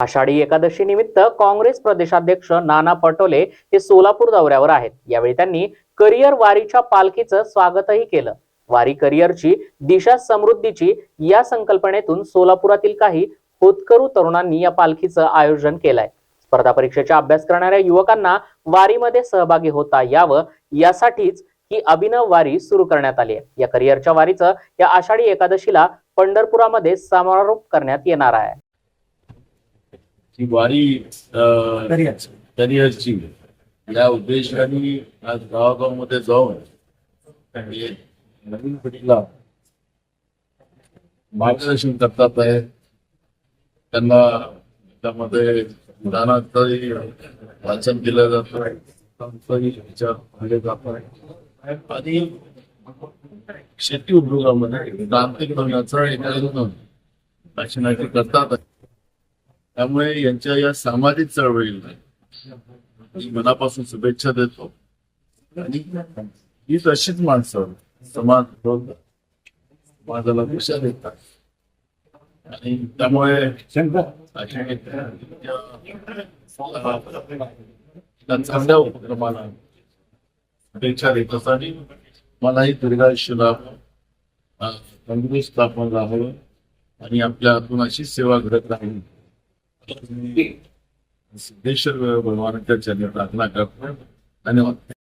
आषाढी एकादशी निमित्त काँग्रेस प्रदेशाध्यक्ष नाना पटोले हे सोलापूर दौऱ्यावर आहेत. यावेळी त्यांनी करिअर वारीच्या पालखीचं स्वागतही केलं. वारी करिअरची दिशा समृद्धीची या संकल्पनेतून सोलापुरातील काही होतकरू तरुणांनी या पालखीचं आयोजन केलंय. स्पर्धा परीक्षेचा अभ्यास करणाऱ्या युवकांना वारीमध्ये सहभागी होता यावं यासाठीच ही अभिनव वारी सुरू करण्यात आली आहे. या करिअरच्या वारीचं या आषाढी एकादशीला पंढरपुरामध्ये समारोप करण्यात येणार आहे. ती वारी करिअरची या उद्देशाने आज गावागावमध्ये जाऊन नवीन पिढीला मार्गदर्शन करतात आहे. त्यांना त्यामध्ये ज्ञानाचंही वाचन केलं जातं विचार मांडले जात आहे. आणि शेती उद्योगामध्ये क्रांती करण्याचा एक रचनाची करतात. त्यामुळे यांच्या या सामाजिक चळवळीला मी मनापासून शुभेच्छा देतो. आणि हीच अशीच माणसं समाज समाजाला दिशा देतात. आणि त्यामुळे चांगल्या उपक्रमाला शुभेच्छा देत असताना मलाही दीर्घायुष्य लाभ तंदुरुस्त आपण राहावं आणि आपल्या हातून अशी सेवा घडत राहील. सिद्धेश्वर भगवानाच्या चरणी प्रार्थना करतो धन्यवाद